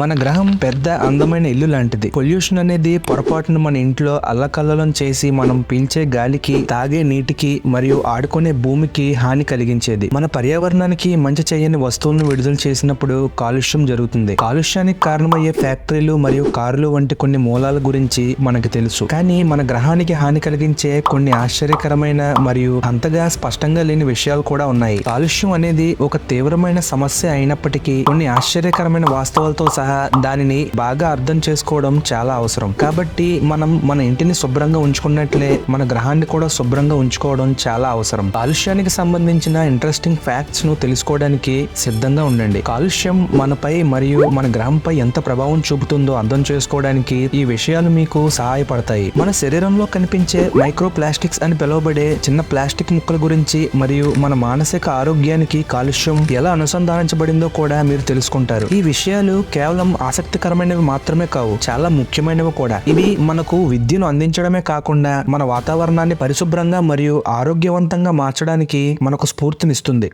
మన గ్రహం పెద్ద అందమైన ఇల్లు లాంటిది. పొల్యూషన్ అనేది పొరపాటును మన ఇంట్లో అల్లకల్లలను చేసి మనం పీల్చే గాలికి తాగే నీటికి మరియు ఆడుకునే భూమికి హాని కలిగించేది. మన పర్యావరణానికి మంచి చేయని వస్తువులను విడుదల చేసినప్పుడు కాలుష్యం జరుగుతుంది. కాలుష్యానికి కారణమయ్యే ఫ్యాక్టరీలు మరియు కార్లు వంటి కొన్ని మూలాల గురించి మనకు తెలుసు. కానీ మన గ్రహానికి హాని కలిగించే కొన్ని ఆశ్చర్యకరమైన మరియు అంతగా స్పష్టంగా లేని విషయాలు కూడా ఉన్నాయి. కాలుష్యం అనేది ఒక తీవ్రమైన సమస్య అయినప్పటికీ కొన్ని ఆశ్చర్యకరమైన వాస్తవాలతో సహా దానిని బాగా అర్థం చేసుకోవడం చాలా అవసరం. కాబట్టి మనం మన ఇంటిని శుభ్రంగా ఉంచుకున్నట్లే మన గ్రహాన్ని కూడా శుభ్రంగా ఉంచుకోవడం చాలా అవసరం. కాలుష్యానికి సంబంధించిన ఇంట్రెస్టింగ్ ఫ్యాక్ట్స్ను తెలుసుకోవడానికి సిద్ధంగా ఉండండి. కాలుష్యం మనపై మరియు మన గ్రహంపై ఎంత ప్రభావం చూపుతుందో అర్థం చేసుకోవడానికి ఈ విషయాలు మీకు సహాయపడతాయి. మన శరీరంలో కనిపించే మైక్రో ప్లాస్టిక్స్ అని పిలువబడే చిన్న ప్లాస్టిక్ ముక్కల గురించి మరియు మన మానసిక ఆరోగ్యానికి కాలుష్యం ఎలా అనుసంధానించబడిందో కూడా మీరు తెలుసుకుంటారు. ఈ విషయాలు కేవలం ఆసక్తికరమైనవి మాత్రమే కావు చాలా ముఖ్యమైనవి కూడా. ఇవి మనకు విద్యను అందించడమే కాకుండా మన వాతావరణాన్ని పరిశుభ్రంగా మరియు ఆరోగ్యవంతంగా మార్చడానికి మనకు స్ఫూర్తినిస్తుంది.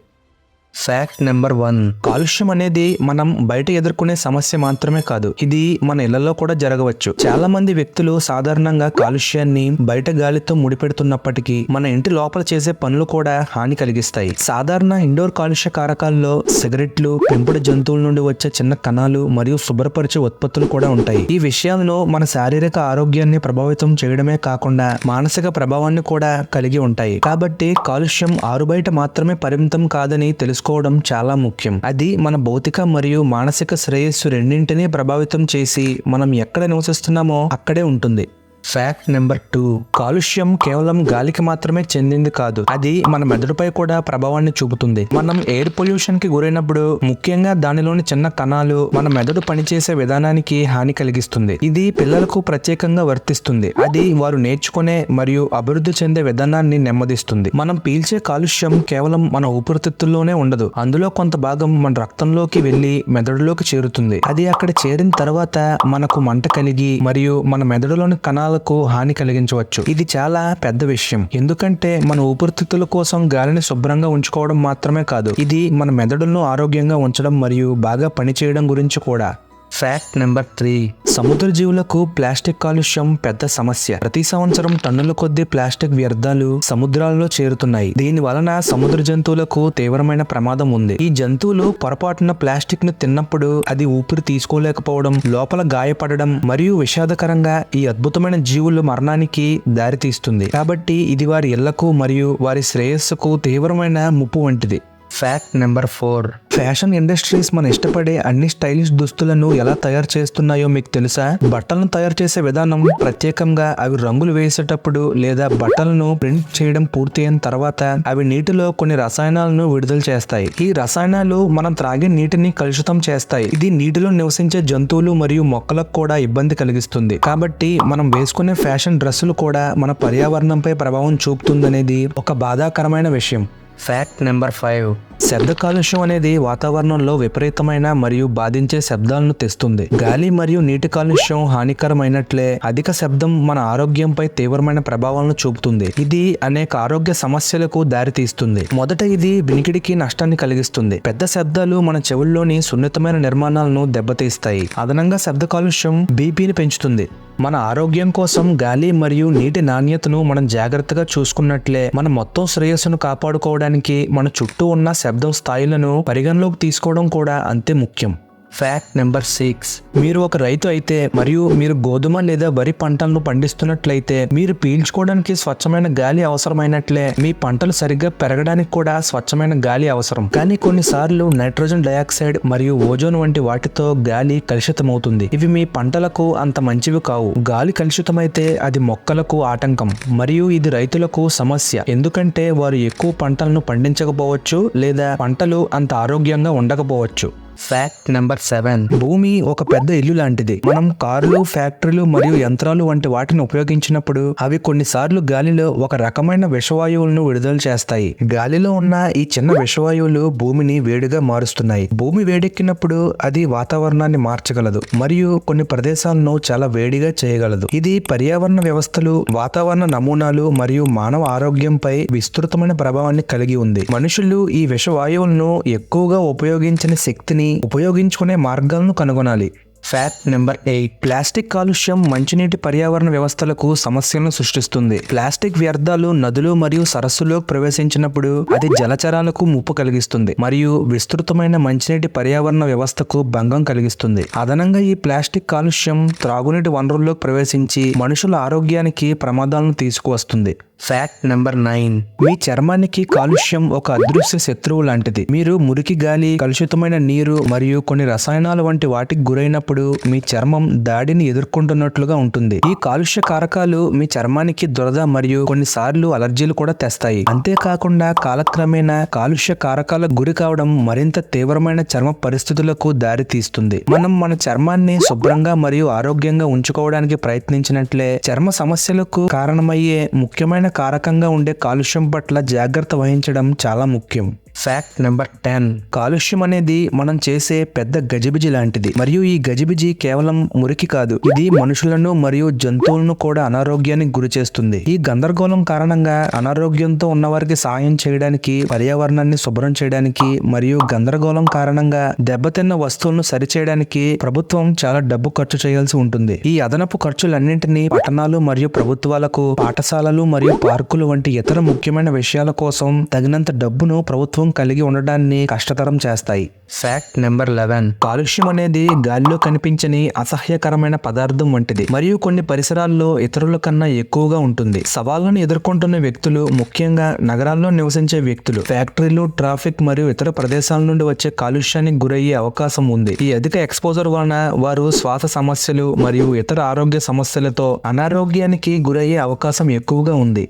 ఫ్యాక్ట్ నెంబర్ వన్ కాలుష్యం అనేది మనం బయట ఎదుర్కొనే సమస్య మాత్రమే కాదు. ఇది మన ఇళ్ళలో కూడా జరగవచ్చు. చాలా మంది వ్యక్తులు సాధారణంగా కాలుష్యాన్ని బయట గాలితో ముడిపెడుతున్నప్పటికీ మన ఇంటి లోపల చేసే పనులు కూడా హాని కలిగిస్తాయి. సాధారణ ఇండోర్ కాలుష్య కారకాల్లో సిగరెట్లు పెంపుడు జంతువుల నుండి వచ్చే చిన్న కణాలు మరియు శుభ్రపరిచే ఉత్పత్తులు కూడా ఉంటాయి. ఈ విషయంలో మన శారీరక ఆరోగ్యాన్ని ప్రభావితం చేయడమే కాకుండా మానసిక ప్రభావాన్ని కూడా కలిగి ఉంటాయి. కాబట్టి కాలుష్యం ఆరుబయట మాత్రమే పరిమితం కాదని తెలుసుకోవడం చాలా ముఖ్యం. అది మన భౌతిక మరియు మానసిక శ్రేయస్సు రెండింటినీ ప్రభావితం చేసి మనం ఎక్కడ నివసిస్తున్నామో అక్కడే ఉంటుంది. ఫ్యాక్ట్ నెంబర్ టూ కాలుష్యం కేవలం గాలికి మాత్రమే చెందింది కాదు. అది మన మెదడుపై కూడా ప్రభావాన్ని చూపుతుంది. మనం ఎయిర్ పొల్యూషన్కి గురైనప్పుడు ముఖ్యంగా దానిలోని చిన్న కణాలు మన మెదడు పనిచేసే విధానానికి హాని కలిగిస్తుంది. ఇది పిల్లలకు ప్రత్యేకంగా వర్తిస్తుంది. అది వారు నేర్చుకునే మరియు అభివృద్ధి చెందే విధానాన్ని నెమ్మదిస్తుంది. మనం పీల్చే కాలుష్యం కేవలం మన ఊపిరితిత్తుల్లోనే ఉండదు. అందులో కొంత భాగం మన రక్తంలోకి వెళ్ళి మెదడులోకి చేరుతుంది. అది అక్కడ చేరిన తర్వాత మనకు మంట కలిగి మరియు మన మెదడులోని కణాలు ప్రాణాలకు హాని కలిగించవచ్చు. ఇది చాలా పెద్ద విషయం. ఎందుకంటే మన ఊపిరితిత్తుల కోసం గాలిని శుభ్రంగా ఉంచుకోవడం మాత్రమే కాదు. ఇది మన మెదడులను ఆరోగ్యంగా ఉంచడం మరియు బాగా పనిచేయడం గురించి కూడా. ఫ్యాక్ట్ నెంబర్ త్రీ సముద్ర జీవులకు ప్లాస్టిక్ కాలుష్యం పెద్ద సమస్య. ప్రతి సంవత్సరం టన్నుల కొద్దీ ప్లాస్టిక్ వ్యర్థాలు సముద్రాలలో చేరుతున్నాయి. దీని వలన సముద్ర జంతువులకు తీవ్రమైన ప్రమాదం ఉంది. ఈ జంతువులు పొరపాటున ప్లాస్టిక్ను తిన్నప్పుడు అది ఊపిరి తీసుకోలేకపోవడం లోపల గాయపడడం మరియు విషాదకరంగా ఈ అద్భుతమైన జీవుల మరణానికి దారితీస్తుంది. కాబట్టి ఇది వారి ఇళ్ళకు మరియు వారి శ్రేయస్సుకు తీవ్రమైన ముప్పు వంటిది. Fact number four fashion industries మన ఇష్టపడే అన్ని స్టైలిష్ దుస్తులను ఎలా తయారు చేస్తున్నాయో మీకు తెలుసా? బట్టలను తయారు చేసే విధానం ప్రత్యేకంగా అవి రంగులు వేసేటప్పుడు లేదా బట్టలను ప్రింట్ చేయడం పూర్తయిన తర్వాత అవి నీటిలో కొన్ని రసాయనాలను విడుదల చేస్తాయి. ఈ రసాయనాలు మనం త్రాగే నీటిని కలుషితం చేస్తాయి. ఇది నీటిలో నివసించే జంతువులు మరియు మొక్కలకు కూడా ఇబ్బంది కలిగిస్తుంది. కాబట్టి మనం వేసుకునే ఫ్యాషన్ డ్రెస్సులు కూడా మన పర్యావరణంపై ప్రభావం చూపుతుందనేది ఒక బాధాకరమైన విషయం. ఫ్యాక్ట్ నెంబర్ ఫైవ్ శబ్ద కాలుష్యం అనేది వాతావరణంలో విపరీతమైన మరియు బాధించే శబ్దాలను తెస్తుంది. గాలి మరియు నీటి కాలుష్యం హానికరమైనట్లే అధిక శబ్దం మన ఆరోగ్యంపై తీవ్రమైన ప్రభావాలను చూపుతుంది. ఇది అనేక ఆరోగ్య సమస్యలకు దారితీస్తుంది. మొదట ఇది వినికిడికి నష్టాన్ని కలిగిస్తుంది. పెద్ద శబ్దాలు మన చెవుల్లోని సున్నితమైన నిర్మాణాలను దెబ్బతీస్తాయి. అదనంగా శబ్ద కాలుష్యం బీపీని పెంచుతుంది. మన ఆరోగ్యం కోసం గాలి మరియు నీటి నాణ్యతను మనం జాగ్రత్తగా చూసుకున్నట్లే మన మొత్తం శ్రేయస్సును కాపాడుకోవడానికి మన చుట్టూ ఉన్న శబ్ద స్థాయిలను పరిగణలోకి తీసుకోవడం కూడా అంతే ముఖ్యం. ఫ్యాక్ట్ నెంబర్ సిక్స్ మీరు ఒక రైతు అయితే మరియు మీరు గోధుమ లేదా వరి పంటలను పండిస్తున్నట్లయితే మీరు పీల్చుకోవడానికి స్వచ్ఛమైన గాలి అవసరమైనట్లే. మీ పంటలు సరిగ్గా పెరగడానికి కూడా స్వచ్ఛమైన గాలి అవసరం. కానీ కొన్నిసార్లు నైట్రోజన్ డయాక్సైడ్ మరియు ఓజోన్ వంటి వాటితో గాలి కలుషితమవుతుంది. ఇవి మీ పంటలకు అంత మంచివి కావు. గాలి కలుషితమైతే అది మొక్కలకు ఆటంకం. మరియు ఇది రైతులకు సమస్య. ఎందుకంటే వారు ఎక్కువ పంటలను పండించకపోవచ్చు లేదా పంటలు అంత ఆరోగ్యంగా ఉండకపోవచ్చు. ఫ్యాక్ట్ నెంబర్ సెవెన్ భూమి ఒక పెద్ద ఇల్లు లాంటిది. మనం కార్లు ఫ్యాక్టరీలు మరియు యంత్రాలు వంటి వాటిని ఉపయోగించినప్పుడు అవి కొన్నిసార్లు గాలిలో ఒక రకమైన విషవాయువులను విడుదల చేస్తాయి. గాలిలో ఉన్న ఈ చిన్న విషవాయువులు భూమిని వేడిగా మారుస్తున్నాయి. భూమి వేడెక్కినప్పుడు అది వాతావరణాన్ని మార్చగలదు మరియు కొన్ని ప్రదేశాలను చాలా వేడిగా చేయగలదు. ఇది పర్యావరణ వ్యవస్థలు వాతావరణ నమూనాలు మరియు మానవ ఆరోగ్యంపై విస్తృతమైన ప్రభావాన్ని కలిగి ఉంది. మనుషులు ఈ విషవాయువులను ఎక్కువగా ఉపయోగించని శక్తిని ఉపయోగించుకునే మార్గాలను కనుగొనాలి. Fact number eight. ప్లాస్టిక్ కాలుష్యం మంచినీటి పర్యావరణ వ్యవస్థలకు సమస్యలను సృష్టిస్తుంది. ప్లాస్టిక్ వ్యర్థాలు నదులు మరియు సరస్సులో ప్రవేశించినప్పుడు అది జలచరాలకు ముప్పు కలిగిస్తుంది మరియు విస్తృతమైన మంచినీటి పర్యావరణ వ్యవస్థకు భంగం కలిగిస్తుంది. అదనంగా ఈ ప్లాస్టిక్ కాలుష్యం త్రాగునీటి వనరుల్లోకి ప్రవేశించి మనుషుల ఆరోగ్యానికి ప్రమాదాలను తీసుకువస్తుంది. ఫ్యాక్ట్ నెంబర్ నైన్ మీ చర్మానికి కాలుష్యం ఒక అదృశ్య శత్రువు లాంటిది. మీరు మురికి గాలి కలుషితమైన నీరు మరియు కొన్ని రసాయనాలు వంటి వాటికి గురైనప్పుడు మీ చర్మం దాడిని ఎదుర్కొంటున్నట్లుగా ఉంటుంది. ఈ కాలుష్య కారకాలు మీ చర్మానికి దురద మరియు కొన్నిసార్లు అలర్జీలు కూడా తెస్తాయి. అంతేకాకుండా కాలక్రమేణా కాలుష్య కారకాలకు గురి కావడం మరింత తీవ్రమైన చర్మ పరిస్థితులకు దారి తీస్తుంది. మనం మన చర్మాన్ని శుభ్రంగా మరియు ఆరోగ్యంగా ఉంచుకోవడానికి ప్రయత్నించినట్లే చర్మ సమస్యలకు కారణమయ్యే ముఖ్యమైన కారకంగా ఉండే కాలుష్యం పట్ల జాగ్రత్త వహించడం చాలా ముఖ్యం. ఫ్యాక్ట్ నెంబర్ టెన్ కాలుష్యం అనేది మనం చేసే పెద్ద గజిబిజి లాంటిది. మరియు ఈ గజిబిజి కేవలం మురికి కాదు. ఇది మనుషులను మరియు జంతువులను కూడా అనారోగ్యానికి గురి చేస్తుంది. ఈ గందరగోళం కారణంగా అనారోగ్యంతో ఉన్నవారికి సాయం చేయడానికి పర్యావరణాన్ని శుభ్రం చేయడానికి మరియు గందరగోళం కారణంగా దెబ్బతిన్న వస్తువులను సరిచేయడానికి ప్రభుత్వం చాలా డబ్బు ఖర్చు చేయాల్సి ఉంటుంది. ఈ అదనపు ఖర్చులన్నింటినీ పట్టణాలు మరియు ప్రభుత్వాలకు పాఠశాలలు మరియు పార్కులు వంటి ఇతర ముఖ్యమైన విషయాల కోసం తగినంత డబ్బును ప్రభుత్వం కలిగి ఉండడాన్ని కష్టతరం చేస్తాయి. ఫ్యాక్ట్ నెంబర్ లెవెన్ కాలుష్యం అనేది గాలిలో కనిపించని అసహ్యకరమైన పదార్థం వంటిది. మరియు కొన్ని పరిసరాల్లో ఇతరుల కన్నా ఎక్కువగా ఉంటుంది. సవాళ్ళను ఎదుర్కొంటున్న వ్యక్తులు ముఖ్యంగా నగరాల్లో నివసించే వ్యక్తులు ఫ్యాక్టరీలు ట్రాఫిక్ మరియు ఇతర ప్రదేశాల నుండి వచ్చే కాలుష్యానికి గురయ్యే అవకాశం ఉంది. ఈ అధిక ఎక్స్పోజర్ వలన వారు శ్వాస సమస్యలు మరియు ఇతర ఆరోగ్య సమస్యలతో అనారోగ్యానికి గురయ్యే అవకాశం ఎక్కువగా ఉంది.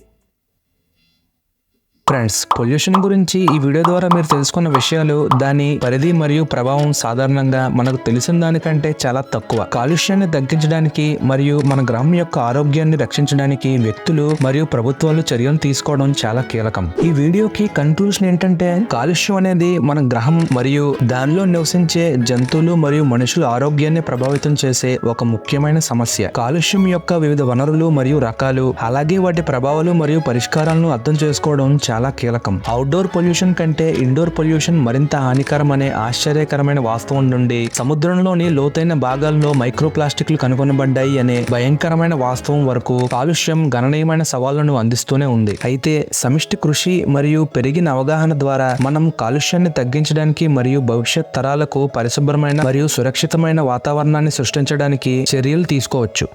ఫ్రెండ్స్ పొల్యూషన్ గురించి ఈ వీడియో ద్వారా మీరు తెలుసుకున్న విషయాలు దాని పరిధి మరియు ప్రభావం సాధారణంగా మనకు తెలిసిన దానికంటే చాలా తక్కువ. కాలుష్యాన్ని తగ్గించడానికి మరియు మన గ్రామం యొక్క ఆరోగ్యాన్ని రక్షించడానికి వ్యక్తులు మరియు ప్రభుత్వాలు చర్యలు తీసుకోవడం చాలా కీలకం. ఈ వీడియోకి కన్క్లూషన్ ఏంటంటే కాలుష్యం అనేది మన గ్రహం మరియు దానిలో నివసించే జంతువులు మరియు మనుషుల ఆరోగ్యాన్ని ప్రభావితం చేసే ఒక ముఖ్యమైన సమస్య. కాలుష్యం యొక్క వివిధ వనరులు మరియు రకాలు అలాగే వాటి ప్రభావాలు మరియు పరిష్కారాలను అర్థం చేసుకోవడం చాలా కీలకం. అవుట్డోర్ పొల్యూషన్ కంటే ఇండోర్ పొల్యూషన్ మరింత హానికరం అనే ఆశ్చర్యకరమైన వాస్తవం నుండి సముద్రంలోని లోతైన భాగాల్లో మైక్రో ప్లాస్టిక్లు కనుగొనబడ్డాయి అనే భయంకరమైన వాస్తవం వరకు కాలుష్యం గణనీయమైన సవాళ్ళను అందిస్తూనే ఉంది. అయితే సమిష్టి కృషి మరియు పెరిగిన అవగాహన ద్వారా మనం కాలుష్యాన్ని తగ్గించడానికి మరియు భవిష్యత్ తరాలకు పరిశుభ్రమైన మరియు సురక్షితమైన వాతావరణాన్ని సృష్టించడానికి చర్యలు తీసుకోవచ్చు.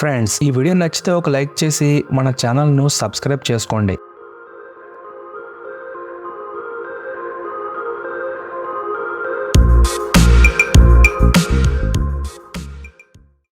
ఫ్రెండ్స్ ఈ వీడియో నచ్చితే ఒక లైక్ చేసి మన ఛానల్ను సబ్స్క్రైబ్ చేసుకోండి.